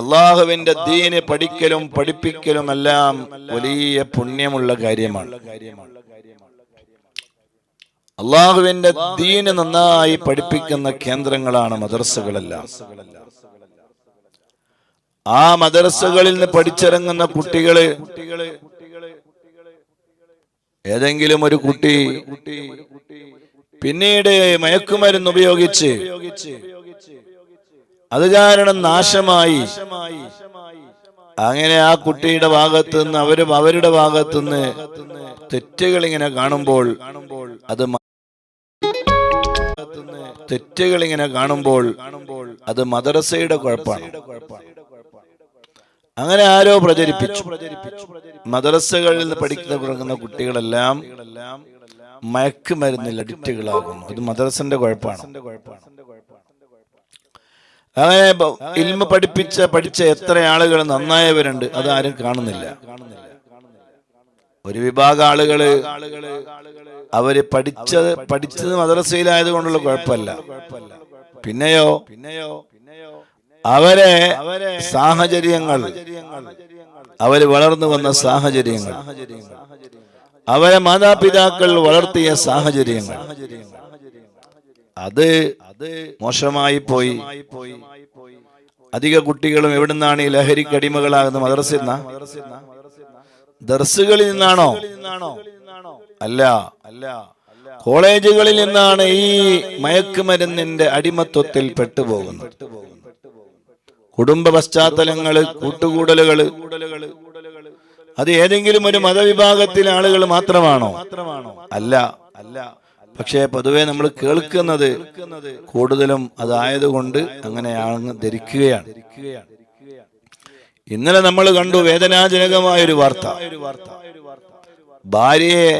അള്ളാഹുവിന്റെ ദീന് പഠിക്കലും പഠിപ്പിക്കലും എല്ലാം വലിയ പുണ്യമുള്ള കാര്യമാണ്. അള്ളാഹുവിന്റെ ദീന് നന്നായി പഠിപ്പിക്കുന്ന കേന്ദ്രങ്ങളാണ് മദർസകളെല്ലാം ആ മദർസകളിൽ നിന്ന് പഠിച്ചിറങ്ങുന്ന കുട്ടികൾ ഏതെങ്കിലും ഒരു കുട്ടി പിന്നീട് മയക്കുമരുന്ന് ഉപയോഗിച്ച് അത് കാരണം നാശമായി. അങ്ങനെ ആ കുട്ടിയുടെ ഭാഗത്ത് നിന്ന് അവരും അവരുടെ ഭാഗത്ത് നിന്ന് തെറ്റുകൾ ഇങ്ങനെ കാണുമ്പോൾ അത് തെറ്റുകൾ ഇങ്ങനെ കാണുമ്പോൾ അത് മദ്രസയുടെ കുഴപ്പമാണ്. അങ്ങനെ ആരോ പ്രചരിപ്പിച്ചു. മദ്രസകളിൽ പഠിക്കുന്ന തുടങ്ങുന്ന കുട്ടികളെല്ലാം മയക്കുമരുന്നിൽ അഡിക്റ്റുകളാകുന്നു. അത് മദ്രസന്റെ കുഴപ്പമാണ്. അങ്ങനെ ഇൽമ പഠിപ്പിച്ച പഠിച്ച എത്ര ആളുകൾ നന്നായവരുണ്ട് ആരും കാണുന്നില്ല. ഒരു വിഭാഗം ആളുകൾ അവർ പഠിച്ചത് പഠിച്ചത് മദ്രസയിലായത് കൊണ്ടുള്ള കുഴപ്പമല്ല. പിന്നെയോ പിന്നെയോ? അവരെ സാഹചര്യങ്ങൾ അവർ വളർന്നു വന്ന സാഹചര്യങ്ങൾ അവരെ മാതാപിതാക്കൾ വളർത്തിയ സാഹചര്യങ്ങൾ അത് അത് മോശമായി പോയി. അധിക കുട്ടികളും എവിടുന്നാണ് ഈ ലഹരിക്ക് അടിമകളാകുന്ന മദ്രസിൽ ദർസുകളിൽ നിന്നാണോ? അല്ല. അല്ല കോളേജുകളിൽ നിന്നാണ് ഈ മയക്കുമരുന്നിന്റെ അടിമത്വത്തിൽ പെട്ടുപോകുന്നത്. കുടുംബ പശ്ചാത്തലങ്ങൾ കൂട്ടുകൂടലുകൾ അത് ഏതെങ്കിലും ഒരു മതവിഭാഗത്തിലെ ആളുകൾ മാത്രമാണോ? അല്ല അല്ല. പക്ഷേ പൊതുവെ നമ്മൾ കേൾക്കുന്നത് കൂടുതലും അതായതുകൊണ്ട് അങ്ങനെയാണ് ധരിക്കുകയാണ്. ഇന്നലെ നമ്മൾ കണ്ടു വേദനാജനകമായ ഒരു വാർത്ത. ഭാര്യയെ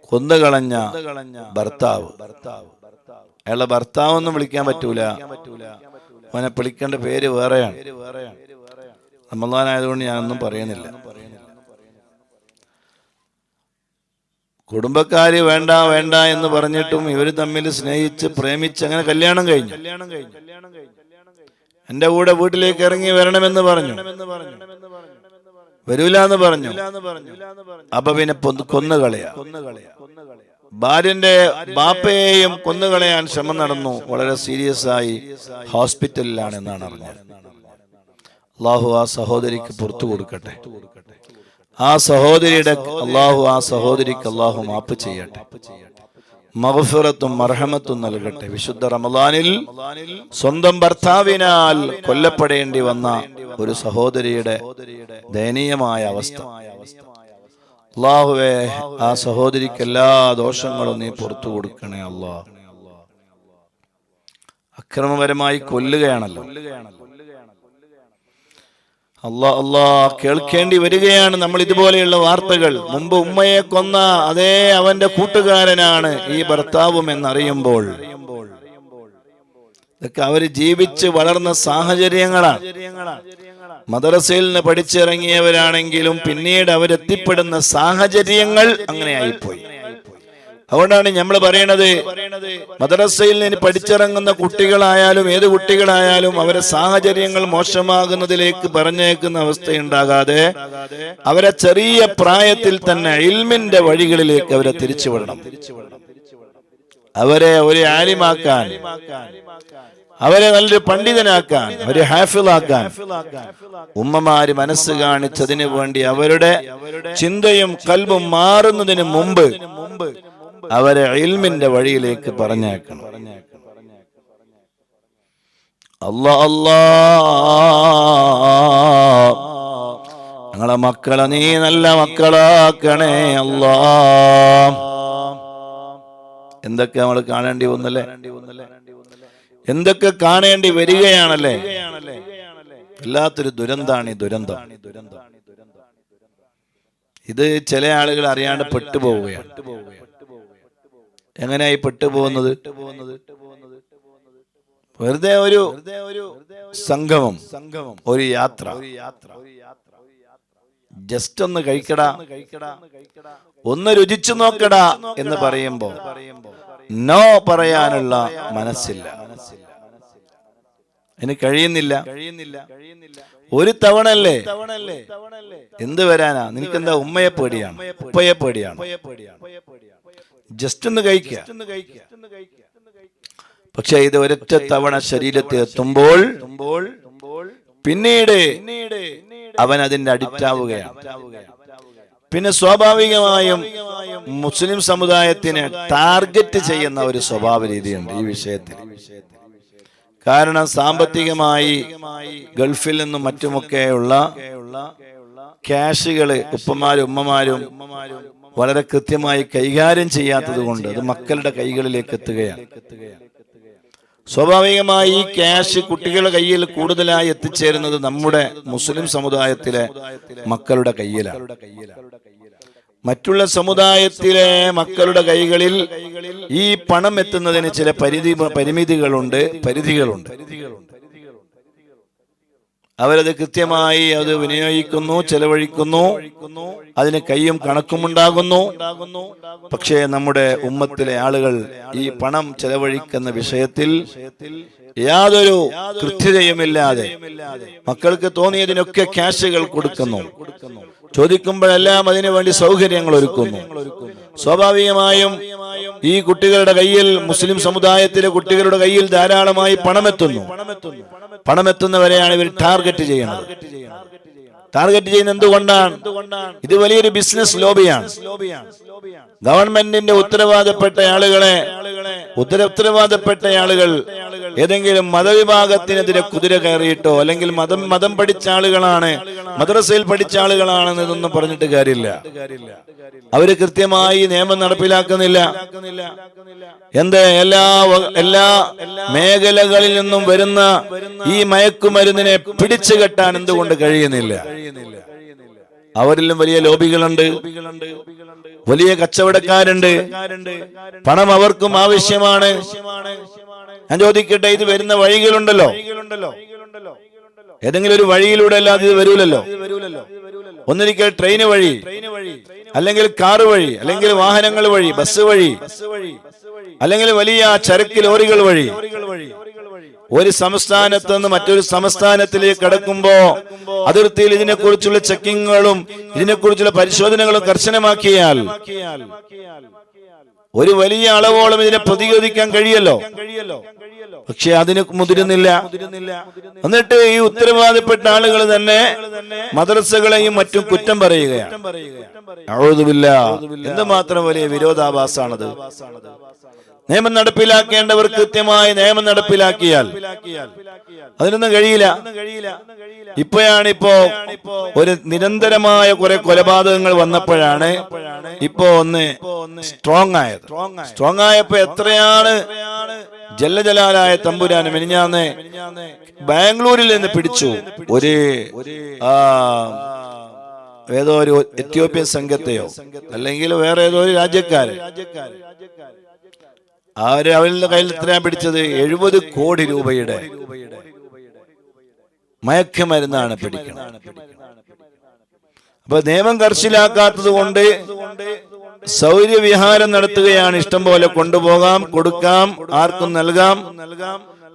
കൊന്നുകളഞ്ഞ ഭർത്താവ്. അയാളെ ഭർത്താവൊന്നും വിളിക്കാൻ പറ്റൂല. അവനെ വിളിക്കേണ്ട പേര് വേറെയാണ്. സമ്മതാനായതുകൊണ്ട് ഞാനൊന്നും പറയുന്നില്ല. കുടുംബക്കാര് വേണ്ട വേണ്ട എന്ന് പറഞ്ഞിട്ടും ഇവർ തമ്മിൽ സ്നേഹിച്ച് പ്രേമിച്ച് അങ്ങനെ കല്യാണം കഴിഞ്ഞു. എന്റെ കൂടെ വീട്ടിലേക്ക് ഇറങ്ങി വരണമെന്ന് പറഞ്ഞു. വരൂല എന്ന് പറഞ്ഞു. അപ്പൊ പിന്നെ കൊന്നുകളയാ. ഭാര്യന്റെ ബാപ്പയെയും കൊന്നുകളയാൻ ശ്രമം നടന്നു. വളരെ സീരിയസ് ആയി ഹോസ്പിറ്റലിലാണ് എന്നാണ് അറിഞ്ഞത്. അള്ളാഹു ആ സഹോദരിക്ക് പുറത്തു കൊടുക്കട്ടെ. ആ സഹോദരിയുടെ അള്ളാഹു ആ സഹോദരിക്ക് അള്ളാഹു മാപ്പ് ചെയ്യട്ടെ. മഹഫിറത്തും മർഹമത്തും നൽകട്ടെ. വിശുദ്ധ റമദാനിൽ സ്വന്തം ഭർത്താവിനാൽ കൊല്ലപ്പെടേണ്ടി വന്ന ഒരു സഹോദരിയുടെ ദയനീയമായ അവസ്ഥ. അള്ളാഹുവേ ആ സഹോദരിക്ക് എല്ലാ ദോഷങ്ങളും നീ പുറത്തു കൊടുക്കണേ അള്ളാഹ് അക്രമപരമായി കൊല്ലുകയാണല്ലോ. അല്ലാ അല്ലാ കേൾക്കേണ്ടി വരികയാണ് നമ്മൾ ഇതുപോലെയുള്ള വാർത്തകൾ. മുമ്പ് ഉമ്മയെ കൊന്ന അതേ അവന്റെ കൂട്ടുകാരനാണ് ഈ ഭർത്താവും എന്നറിയുമ്പോൾ. ഇതൊക്കെ അവർ ജീവിച്ച് വളർന്ന സാഹചര്യങ്ങളാണ്. മദ്രസയിൽ നിന്ന് പഠിച്ചിറങ്ങിയവരാണെങ്കിലും പിന്നീട് അവരെത്തിപ്പെടുന്ന സാഹചര്യങ്ങൾ അങ്ങനെ ആയിപ്പോയി അതുകൊണ്ടാണ് നമ്മൾ പറയണത് മദ്രസയിൽ നിന്ന് പഠിച്ചിറങ്ങുന്ന കുട്ടികളായാലും ഏത് കുട്ടികളായാലും അവരെ സാഹചര്യങ്ങൾ മോശമാകുന്നതിലേക്ക് പറഞ്ഞേക്കുന്ന അവസ്ഥയുണ്ടാകാതെ അവരെ ചെറിയ പ്രായത്തിൽ തന്നെ ഇൽമിന്റെ വഴികളിലേക്ക് അവരെ തിരിച്ചു തിരിച്ചുവിടണം. അവരെ ഒരു ആലിമാക്കാൻ അവരെ നല്ലൊരു പണ്ഡിതനാക്കാൻ ഒരു ഹാഫിളാക്കാൻ ഉമ്മമാര് മനസ്സ് കാണിച്ചതിന് വേണ്ടി അവരുടെ ചിന്തയും കൽബും മാറുന്നതിന് മുമ്പ് അവരെ ഇൽമിന്റെ വഴിയിലേക്ക് പറഞ്ഞേക്കണം അല്ലാ അല്ലാ. ഞങ്ങളെ മക്കളെ നീ നല്ല മക്കളാക്കണേ അല്ലാ. എന്തൊക്കെ നമ്മൾ കാണേണ്ടി വന്നല്ലേ? എന്തൊക്കെ കാണേണ്ടി വരികയാണല്ലേ? വല്ലാത്തൊരു ദുരന്താണ് ഈ ദുരന്തം. ഇത് ചില ആളുകൾ അറിയാണ്ട് പെട്ടുപോവുകയാണ്. എങ്ങനെയായി പെട്ടുപോകുന്നത്? വെറുതെ ഒരു സംഗമം സംഗമം ഒരു യാത്ര. ജസ്റ്റ് ഒന്ന് കഴിക്കടാ. ഒന്ന് രുചിച്ചു നോക്കടാ എന്ന് പറയുമ്പോ നോ പറയാനുള്ള മനസ്സില്ല. അതിന് കഴിയുന്നില്ല. കഴിയുന്നില്ല ഒരു തവണല്ലേ എന്ത് വരാനാ? നിനക്കെന്താ ഉമ്മയെ പേടിയാണ്? ഉപ്പയെ പേടിയാണ്? ജസ്റ്റ് ഒന്ന് കഴിക്കുക. പക്ഷെ ഇത് ഒരൊറ്റ തവണ ശരീരത്തിൽ എത്തുമ്പോൾ പിന്നീട് അവൻ അതിന്റെ അടിറ്റാവുകയാണ് പിന്നെ സ്വാഭാവികമായും മുസ്ലിം സമുദായത്തിന് ടാർഗറ്റ് ചെയ്യുന്ന ഒരു സ്വഭാവ രീതിയുണ്ട് ഈ വിഷയത്തിൽ. കാരണം സാമ്പത്തികമായി ഗൾഫിൽ നിന്നും മറ്റുമൊക്കെയുള്ള ക്യാഷുകൾ ഉപ്പമാരും ഉമ്മമാരും വളരെ കൃത്യമായി കൈകാര്യം ചെയ്യാത്തത് കൊണ്ട് അത് മക്കളുടെ കൈകളിലേക്ക് എത്തുകയാണ്. സ്വാഭാവികമായി ഈ ക്യാഷ് കുട്ടികളുടെ കയ്യിൽ കൂടുതലായി എത്തിച്ചേരുന്നത് നമ്മുടെ മുസ്ലിം സമുദായത്തിലെ മക്കളുടെ കയ്യിലാണ്. മറ്റുള്ള സമുദായത്തിലെ മക്കളുടെ കൈകളിൽ ഈ പണം എത്തുന്നതിന് ചില പരിധി പരിമിതികളുണ്ട് പരിധികളുണ്ട്. അവരത് കൃത്യമായി അത് വിനിയോഗിക്കുന്നു ചെലവഴിക്കുന്നു. അതിന് കയ്യും കണക്കുമുണ്ടാകുന്നു പക്ഷേ നമ്മുടെ ഉമ്മത്തിലെ ആളുകൾ ഈ പണം ചെലവഴിക്കുന്ന വിഷയത്തിൽ യാതൊരു കൃത്യതയുമില്ലാതെ മക്കൾക്ക് തോന്നിയതിനൊക്കെ ക്യാഷുകൾ കൊടുക്കുന്നു. ചോദിക്കുമ്പോഴെല്ലാം അതിനു വേണ്ടി സൗകര്യങ്ങൾ ഒരുക്കുന്നു. സ്വാഭാവികമായും ഈ കുട്ടികളുടെ കയ്യിൽ മുസ്ലിം സമുദായത്തിലെ കുട്ടികളുടെ കയ്യിൽ ധാരാളമായി പണമെത്തുന്നു. പണമെത്തുന്നവരെയാണ് ഇവർ ടാർഗറ്റ് ചെയ്യുന്നത്. ടാർഗറ്റ് ചെയ്യുന്ന എന്തുകൊണ്ടാണ്? ഇത് വലിയൊരു ബിസിനസ് ലോബിയാണ് ഗവൺമെന്റിന്റെ ഉത്തരവാദപ്പെട്ട ആളുകളെ ഉത്തര ഉത്തരവാദപ്പെട്ട ആളുകൾ ഏതെങ്കിലും മതവിഭാഗത്തിനെതിരെ കുതിര കയറിയിട്ടോ അല്ലെങ്കിൽ മതം മതം പഠിച്ച ആളുകളാണ് മദ്രസയിൽ പഠിച്ച ആളുകളാണെന്ന് ഇതൊന്നും പറഞ്ഞിട്ട് കാര്യമില്ല. അവർ കൃത്യമായി നിയമം നടപ്പിലാക്കുന്നില്ല. എന്ത്? എല്ലാ എല്ലാ മേഖലകളിൽ നിന്നും വരുന്ന ഈ മയക്കുമരുന്നിനെ പിടിച്ചു കെട്ടാൻ എന്തുകൊണ്ട് കഴിയുന്നില്ല? അവരിലും വലിയ ലോബികളുണ്ട്. വലിയ കച്ചവടക്കാരുണ്ട്. പണം അവർക്കും ആവശ്യമാണ്. ഞാൻ ചോദിക്കട്ടെ ഇത് വരുന്ന വഴികളുണ്ടല്ലോ. ഏതെങ്കിലും ഒരു വഴിയിലൂടെ അല്ലാതെ ഇത് വരൂലല്ലോ. ഒന്നിരിക്കൽ ട്രെയിന് വഴി അല്ലെങ്കിൽ കാറ് വഴി അല്ലെങ്കിൽ വാഹനങ്ങൾ വഴി ബസ് വഴി അല്ലെങ്കിൽ വലിയ ചരക്ക് ലോറികൾ വഴി ഒരു സംസ്ഥാനത്ത് നിന്ന് മറ്റൊരു സംസ്ഥാനത്തിലേക്ക് കടക്കുമ്പോ അതിർത്തിയിൽ ഇതിനെക്കുറിച്ചുള്ള ചെക്കിങ്ങുകളും ഇതിനെക്കുറിച്ചുള്ള പരിശോധനകളും കർശനമാക്കിയാൽ ഒരു വലിയ അളവോളം ഇതിനെ പ്രതിരോധിക്കാൻ കഴിയല്ലോ. പക്ഷെ അതിന് മുതിരുന്നില്ല. എന്നിട്ട് ഈ ഉത്തരവാദപ്പെട്ട ആളുകൾ തന്നെ മദ്രസകളെയും മറ്റും കുറ്റം പറയുകയാണ്. എന്തുമാത്രം വലിയ വിരോധാഭാസാണത്? നിയമം നടപ്പിലാക്കേണ്ടവർ കൃത്യമായി നിയമം നടപ്പിലാക്കിയാൽ അതിനൊന്നും കഴിയില്ല. ഇപ്പോഴാണ് ഇപ്പോ ഒരു നിരന്തരമായ കുറെ കൊലപാതകങ്ങൾ വന്നപ്പോഴാണ് ഇപ്പോ ഒന്ന് സ്ട്രോങ് ആയത്. സ്ട്രോങ് ആയപ്പോ എത്രയാണ് ജല്ലജലാലായ തമ്പുരാന് മെനിഞ്ഞാന്ന് ബാംഗ്ലൂരിൽ നിന്ന് പിടിച്ചു. ഒരു ഏതോ ഒരു എത്യോപ്യൻ സംഘത്തെയോ അല്ലെങ്കിൽ വേറെ ഏതോ ഒരു രാജ്യക്കാര്. അവർ അവരുടെ കയ്യിൽ എത്രയാ പിടിച്ചത്? എഴുപത് കോടി രൂപയുടെ മയക്കുമരുന്നാണ് പിടിക്കുന്നത് അപ്പൊ നിയമം കർശിലാക്കാത്തത് കൊണ്ട് സൗര്യവിഹാരം നടത്തുകയാണ് ഇഷ്ടം പോലെ കൊണ്ടുപോകാം കൊടുക്കാം ആർക്കും നൽകാം.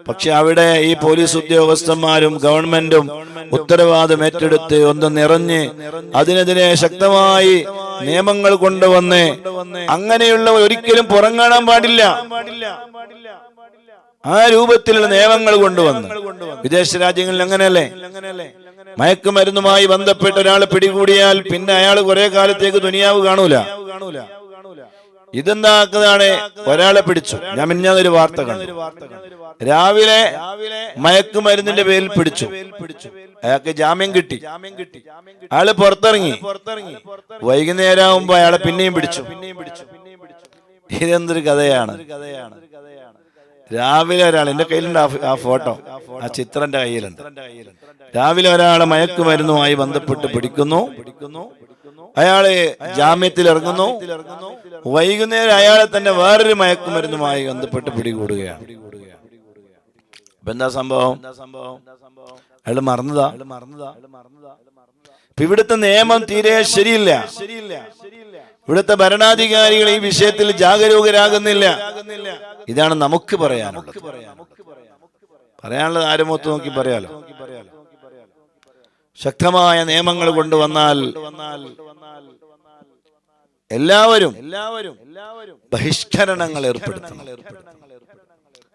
പക്ഷെ അവിടെ ഈ പോലീസ് ഉദ്യോഗസ്ഥന്മാരും ഗവൺമെന്റും ഉത്തരവാദം ഏറ്റെടുത്ത് ഒന്ന് നിറഞ്ഞ് അതിനെതിരെ ശക്തമായി നിയമങ്ങൾ കൊണ്ടുവന്ന് അങ്ങനെയുള്ള ഒരിക്കലും പുറങ്ങാടാൻ പാടില്ല. ആ രൂപത്തിലുള്ള നിയമങ്ങൾ കൊണ്ടുവന്ന്. വിദേശ രാജ്യങ്ങളിൽ അങ്ങനെയല്ലേ? മയക്കുമരുന്നുമായി ബന്ധപ്പെട്ട ഒരാൾ പിടികൂടിയാൽ പിന്നെ അയാൾ കുറെ കാലത്തേക്ക് ദുനിയാവ് കാണൂല. ഇതെന്താക്കുന്നതാണ്? ഒരാളെ പിടിച്ചു. ഞാൻ മിന്നാന്നൊരു വാർത്ത കണ്ടു. രാവിലെ മയക്കുമരുന്നിന്റെ പേരിൽ പിടിച്ചു. അയാൾക്ക് ജാമ്യം കിട്ടി. അയാൾ പുറത്തിറങ്ങി. വൈകുന്നേരം ആകുമ്പോ അയാളെ പിന്നെയും പിടിച്ചു. ഇതെന്തൊരു കഥയാണ്? രാവിലെ ഒരാൾ എന്റെ കയ്യിലുണ്ട് ആ ഫോട്ടോ. ആ ചിത്രന്റെ കയ്യിലുണ്ട്. രാവിലെ ഒരാളെ മയക്കുമരുന്നുമായി ബന്ധപ്പെട്ട് പിടിക്കുന്നു. അയാൾ ജാമ്യത്തിൽ ഇറങ്ങുന്നു. വൈകുന്നേരം അയാളെ തന്നെ വേറൊരു മയക്കുമരുന്നുമായി ബന്ധപ്പെട്ട് പിടികൂടുകയാണ്. അപ്പൊ എന്താ സംഭവം? അയാൾ മറന്നതാ? ഇപ്പൊ ഇവിടുത്തെ നിയമം തീരെ ശരിയില്ല. ഇവിടുത്തെ ഭരണാധികാരികൾ ഈ വിഷയത്തിൽ ജാഗരൂകരാകുന്നില്ല. ഇതാണ് നമുക്ക് പറയാനുള്ളത്. പറയാനുള്ളത്. ആരും ഒത്തു നോക്കി പറയാലോ? ശക്തമായ നിയമങ്ങൾ കൊണ്ടുവന്നാൽ എല്ലാവരും എല്ലാവരും ബഹിഷ്കരണങ്ങൾ ഏർപ്പെടുത്തണം.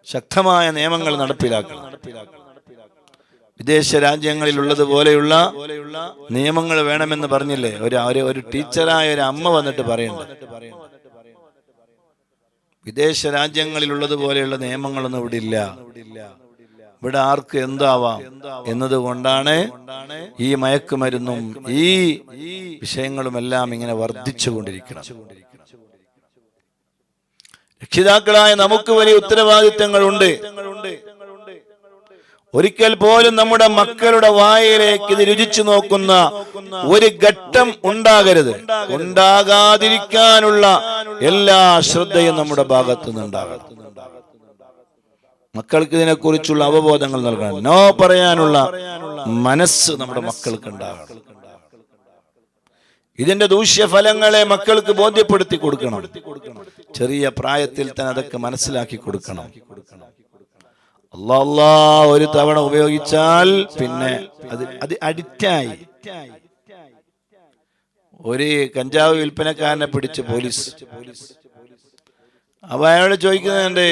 ശക്തമായ നിയമങ്ങൾ നടപ്പിലാക്കണം. വിദേശ രാജ്യങ്ങളിൽ ഉള്ളതുപോലെയുള്ള നിയമങ്ങൾ വേണമെന്ന് പറഞ്ഞില്ലേ? ഒരു ഒരു- ഒരു ടീച്ചറായ ഒരു അമ്മ വന്നിട്ട് പറയുന്നു വിദേശ രാജ്യങ്ങളിൽ ഉള്ളതുപോലെയുള്ള നിയമങ്ങളൊന്നും ഇവിടെ ഇല്ല. ഇവിടെ ആർക്ക് എന്താവാം എന്നതുകൊണ്ടാണ് ഈ മയക്കുമരുന്നും ഈ വിഷയങ്ങളുമെല്ലാം ഇങ്ങനെ വർദ്ധിച്ചു കൊണ്ടിരിക്കണം രക്ഷിതാക്കളായ നമുക്ക് വലിയ ഉത്തരവാദിത്തങ്ങളുണ്ട്. ഒരിക്കൽ പോലും നമ്മുടെ മക്കളുടെ വായിലേക്ക് ഇത് രുചിച്ചു നോക്കുന്ന ഒരു ഘട്ടം ഉണ്ടാകരുത്. ഉണ്ടാകാതിരിക്കാനുള്ള എല്ലാ ശ്രദ്ധയും നമ്മുടെ ഭാഗത്തു നിന്നുണ്ടാകണം മക്കൾക്ക് ഇതിനെക്കുറിച്ചുള്ള അവബോധങ്ങൾ നൽകണം. നോ പറയാനുള്ള മനസ്സ് നമ്മുടെ മക്കൾക്ക് ഉണ്ടാകണം. ഇതിന്റെ ദൂഷ്യഫലങ്ങളെ മക്കൾക്ക് ബോധ്യപ്പെടുത്തി കൊടുക്കണം. ചെറിയ പ്രായത്തിൽ തന്നെ അതൊക്കെ മനസ്സിലാക്കി കൊടുക്കണം. അല്ലാ ഒരു തവണ ഉപയോഗിച്ചാൽ പിന്നെ അത് അത് അഡിക്റ്റായി. ഒരു കഞ്ചാവ് വിൽപ്പനക്കാരനെ പിടിച്ച് പോലീസ്. അപ്പൊ അയാളോട് ചോദിക്കുന്നുണ്ട്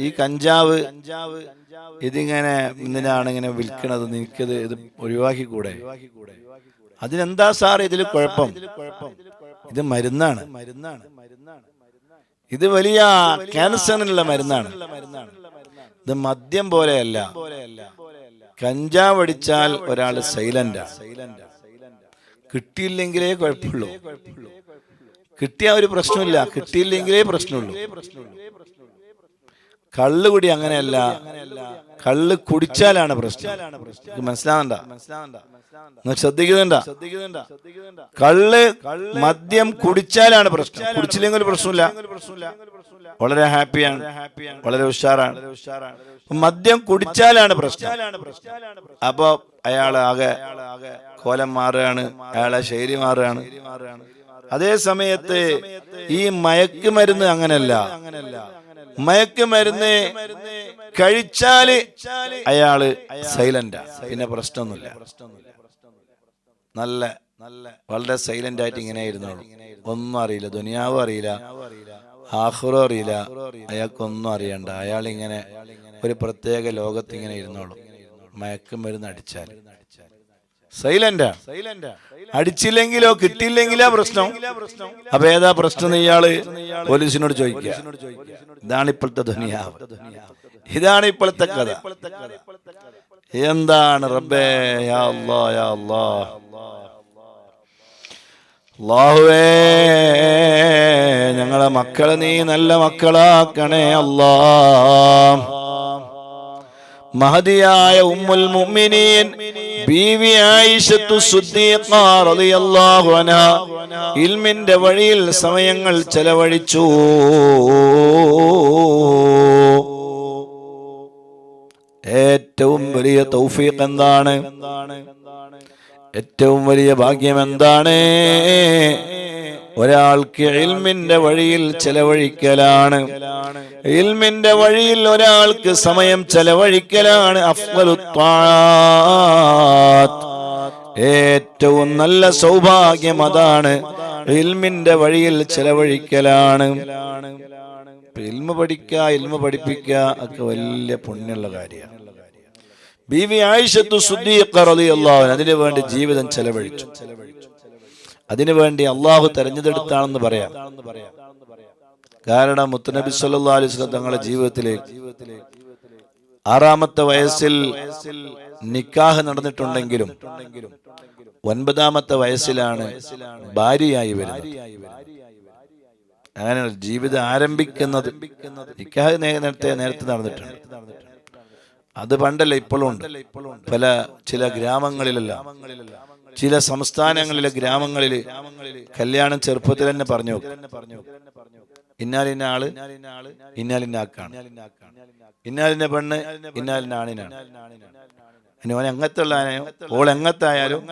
ഈ കഞ്ചാവ് ഇതിങ്ങനെ എന്തിനാണ് ഇങ്ങനെ വിൽക്കണത് നിനക്കത് ഇത് ഒഴിവാക്കിക്കൂടെ? അതിനെന്താ സാർ ഇതിൽ കുഴപ്പം? ഇത് മരുന്നാണ്. മരുന്നാണ് ഇത് വലിയ ക്യാൻസറിനുള്ള മരുന്നാണ്. ഇത് മദ്യം പോലെയല്ല. കഞ്ചാവ് അടിച്ചാൽ ഒരാൾ സൈലന്റ്. കിട്ടിയില്ലെങ്കിലേ കുഴപ്പമുള്ളൂ. കിട്ടിയ ഒരു പ്രശ്നമില്ല കിട്ടിയില്ലെങ്കിലേ പ്രശ്നമുള്ളൂ. കള്ള് കുടി അങ്ങനെയല്ല. കള്ള് കുടിച്ചാലാണ് പ്രശ്നം. മനസ്സിലാവണ്ട. ശ്രദ്ധിക്കുന്നുണ്ട. കള്ള് മദ്യം കുടിച്ചാലാണ് പ്രശ്നം. കുടിച്ചില്ലെങ്കിൽ ഒരു പ്രശ്നമില്ല. വളരെ ഹാപ്പിയാണ്. വളരെ ഉഷാറാണ്. മദ്യം കുടിച്ചാലാണ് പ്രശ്നം. അപ്പോ അയാൾ ആകെ കോലം മാറുകയാണ്. അയാളെ ശൈലി മാറുകയാണ്. അതേ സമയത്ത് ഈ മയക്കുമരുന്ന് അങ്ങനല്ല മയക്കുമരുന്ന് കഴിച്ചാൽ അയാൾ സൈലന്റാ പിന്നെ പ്രശ്നമൊന്നുമില്ല. നല്ല നല്ല വളരെ സൈലന്റ് ആയിട്ട് ഇങ്ങനെ ഇരുന്നോളൂ. ഒന്നും അറിയില്ല ദുനിയാവും അറിയില്ല ആഹുറും അറിയില്ല. അയാൾക്കൊന്നും അറിയണ്ട. അയാൾ ഇങ്ങനെ ഒരു പ്രത്യേക ലോകത്ത് ഇങ്ങനെ ഇരുന്നോളൂ. മയക്കുമരുന്ന് അടിച്ചാൽ സൈലന്റാ. അടിച്ചില്ലെങ്കിലോ കിട്ടിയില്ലെങ്കിലോ പ്രശ്നം. അപ്പൊ ഏതാ പ്രശ്നം ഇയാൾ പോലീസിനോട് ചോദിക്കുക. ഇതാണ് ഇപ്പോഴത്തെ ദുനിയാവ്. ഇതാണ് ഇപ്പോഴത്തെ കഥ. എന്താണ് റബ്ബേ? അല്ലാഹുവേ ഞങ്ങളെ മക്കളെ നീ നല്ല മക്കളാക്കണേ അല്ലാ മഹതിയായ ഉമ്മുൽ മുഅ്മിനീൻ. ബീവി ആയിഷത്തു ഇൽമിന്റെ വഴിയിൽ സമയങ്ങൾ ചെലവഴിച്ചു. ഏറ്റവും വലിയ തൗഫീഖ് എന്താണ്? ഏറ്റവും വലിയ ഭാഗ്യം എന്താണ്? ഒരാൾക്ക് ഇൽമിന്റെ വഴിയിൽ ചെലവഴിക്കലാണ്. ഇൽമിന്റെ വഴിയിൽ ഒരാൾക്ക് സമയം ചെലവഴിക്കലാണ്. ഏറ്റവും നല്ല സൗഭാഗ്യം അതാണ് ഇൽമിന്റെ വഴിയിൽ ചെലവഴിക്കലാണ്. ഇൽമ പഠിക്കുക ഇൽമ പഠിപ്പിക്ക ഒക്കെ വലിയ പുണ്യമുള്ള കാര്യമാണ് ബീവി ആയിഷത്തു സുദ്ദീഖ് റളിയല്ലാഹു അൻഹ അതിനു വേണ്ടി ജീവിതം ചെലവഴിച്ചു. അതിനു വേണ്ടി അള്ളാഹു തെരഞ്ഞെടുത്താണെന്ന് പറയാം. കാരണം മുത്തനബി സല്ലല്ലാഹു അലൈഹി വസല്ലം തങ്ങളുടെ ജീവിതത്തിലെ ആറാമത്തെ വയസ്സിൽ നിക്കാഹ് നടന്നിട്ടുണ്ടെങ്കിലും ഒൻപതാമത്തെ വയസ്സിലാണ് ഭാര്യയായി വരുന്നത്. അങ്ങനെ ജീവിതം ആരംഭിക്കുന്നത് നിക്കാഹ് നേരത്തെ നേരത്തെ നടന്നിട്ടുണ്ട് അത് പണ്ടല്ല ഇപ്പോഴും ഉണ്ട്. പല ചില ഗ്രാമങ്ങളിലെല്ലാം ചില സംസ്ഥാനങ്ങളിലെ ഗ്രാമങ്ങളിൽ കല്യാണം ചെറുപ്പത്തിൽ തന്നെ പറഞ്ഞു. ഇന്നാലിന്ന ആൾ ഇന്നാലിന്ന ആക്കാണ്. ഇന്നാലിന്റെ പെണ്ണ് ഇന്നാലിന്റെ ആണിനാണ്. ഓൻ എങ്ങത്തുള്ള ഓൾ എങ്ങത്തായാലും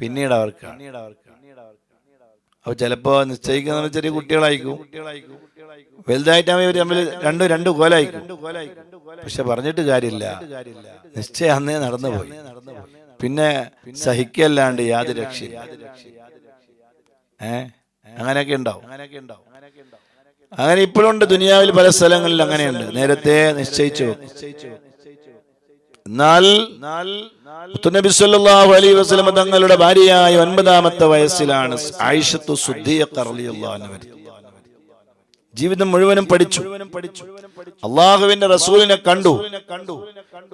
പിന്നീട് അവർക്ക് അപ്പൊ ചിലപ്പോ നിശ്ചയിക്കുന്ന ചെറിയ കുട്ടികളായിരിക്കും. വലുതായിട്ടാകുമ്പോൾ ഇവർ തമ്മിൽ രണ്ടും രണ്ട് കോലായിരിക്കും. പക്ഷെ പറഞ്ഞിട്ട് കാര്യമില്ല. നിശ്ചയം അന്നേ നടന്നു പോയി പിന്നെ സഹിക്കല്ലാണ്ട് യാതൊരു രക്ഷയില്ല. ഏ? അങ്ങനെയൊക്കെ ഉണ്ടാവും. അങ്ങനെ ഇപ്പോഴുണ്ട് ദുനിയാവിൽ പല സ്ഥലങ്ങളിൽ അങ്ങനെയുണ്ട്. നേരത്തെ നിശ്ചയിച്ചു. എന്നാൽ നബി സല്ലല്ലാഹു അലൈഹി തങ്ങളുടെ ഭാര്യയായ ഒൻപതാമത്തെ വയസ്സിലാണ് ആയിഷത്തു സുദ്ദീഖ റളിയല്ലാഹു അൻഹ. ജീവിതം മുഴുവനും പഠിച്ചു. അള്ളാഹുവിന്റെ റസൂലിനെ കണ്ടു.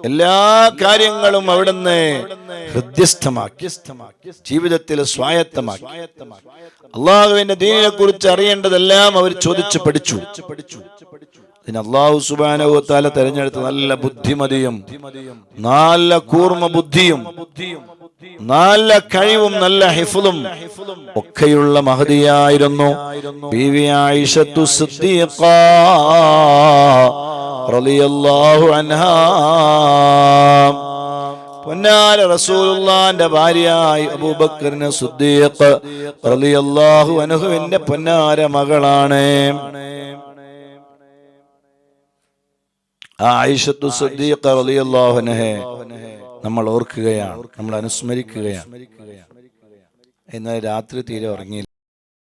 എല്ലാ കാര്യങ്ങളും അവിടുന്ന് ഹൃദ്യസ്ഥമാക്കി. ജീവിതത്തിൽ സ്വായത്തമാക്കി. അള്ളാഹുവിന്റെ ദീനിനെ കുറിച്ച് അറിയേണ്ടതെല്ലാം അവർ ചോദിച്ചു പഠിച്ചു. അതിന് അള്ളാഹു സുബാനവത്താല തെരഞ്ഞെടുത്ത നല്ല ബുദ്ധിമതിയും നല്ല കൂർമ്മ ബുദ്ധിയും നല്ല കഴിവും നല്ല ഹിഫുലും ഒക്കെയുള്ള മഹതിയായിരുന്നു. ആയിഷത്തു സിദ്ദീഖ റളിയല്ലാഹു അൻഹാ. പൊന്നാര റസൂലുള്ളാന്റെ ഭാര്യയായി അബൂബക്കറിന് സുദ്ദീഖ് റളിയല്ലാഹു അൻഹുവിന്റെ പൊന്നാര മകളാണ്. ആയിഷത്തു സുദ്ദീഖ് റളിയല്ലാഹു അൻഹയെ നമ്മൾ ഓർക്കുകയാണ് നമ്മൾ അനുസ്മരിക്കുകയാണ്. ഇന്നലെ രാത്രി തീരെ ഉറങ്ങിയില്ല.